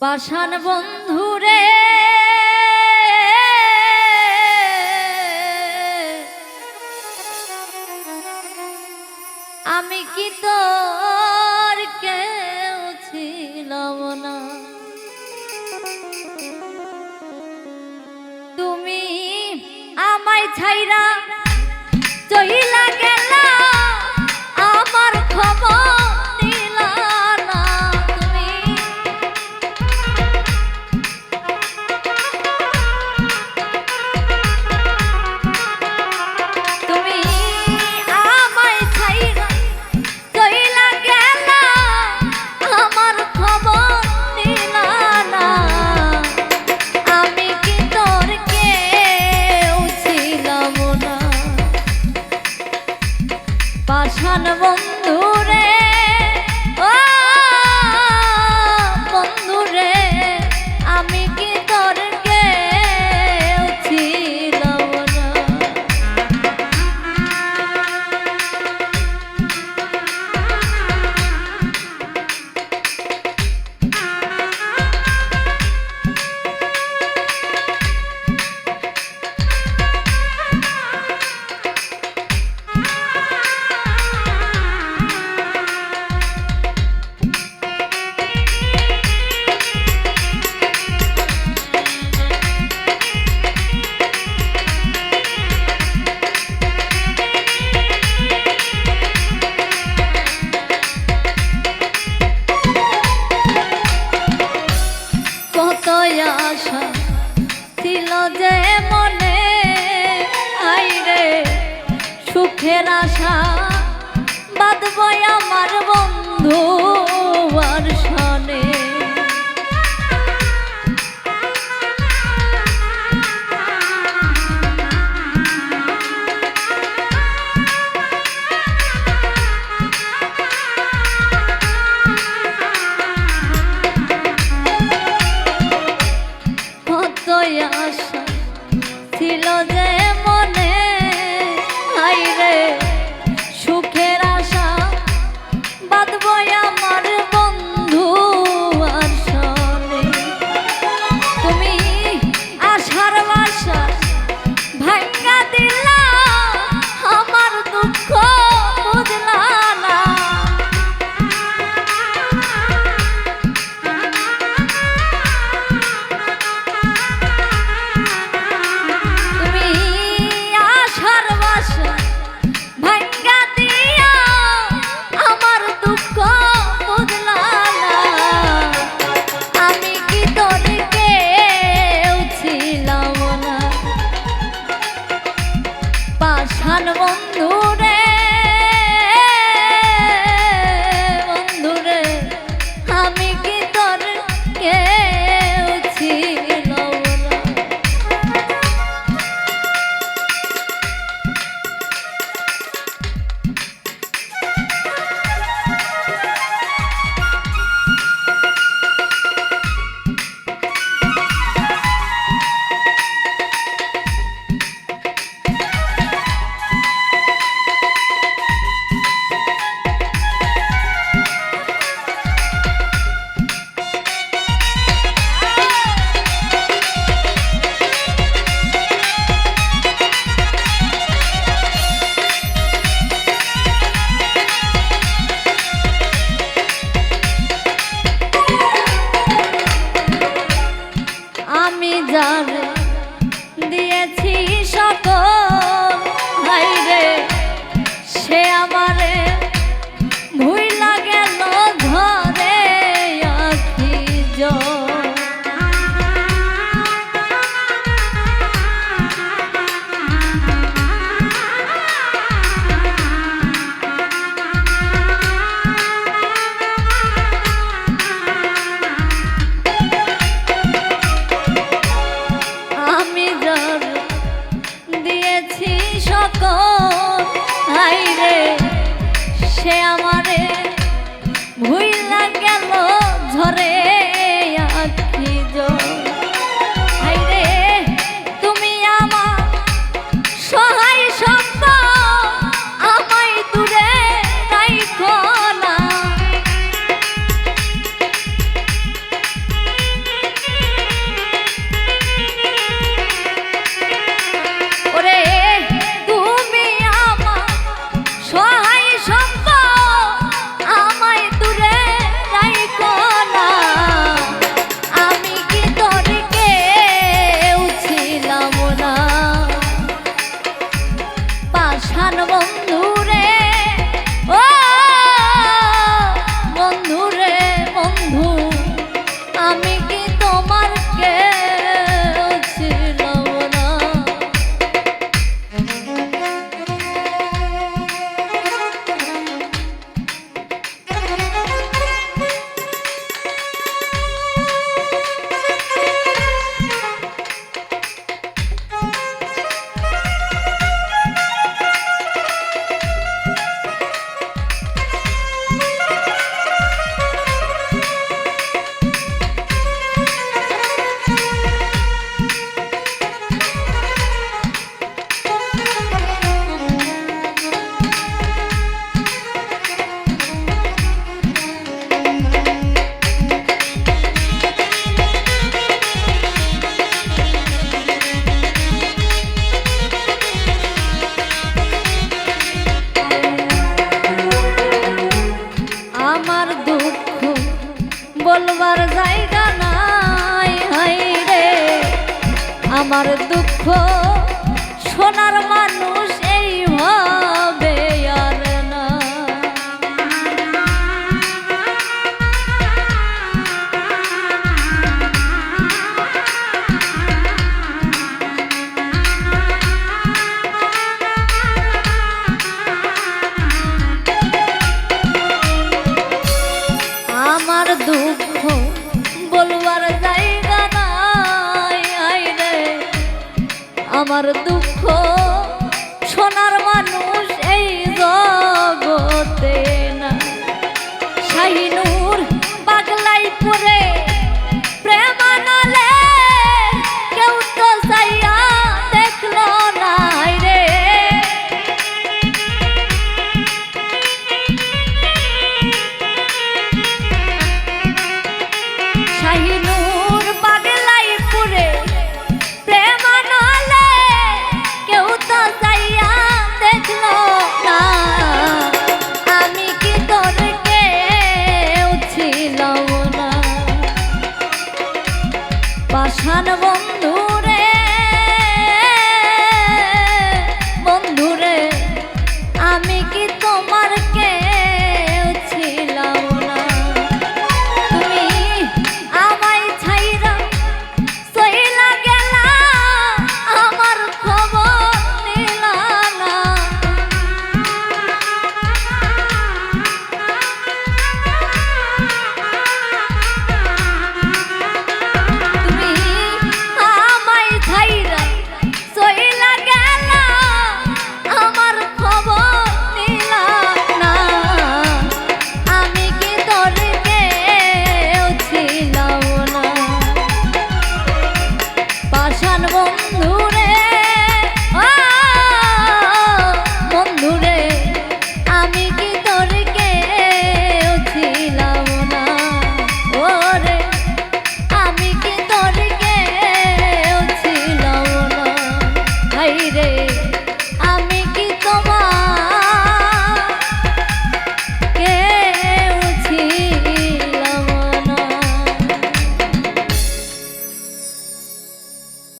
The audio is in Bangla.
বাসান বন্ধু রে আমি কি তোর কেউ ছিলাম না? তুমি আমায় ছাইরা চহি হয় আমার বন্ধু। ভালো বন্ধুরে খান বন্ধু আমার দুঃখ আমার দুঃখ সোনার মানুষ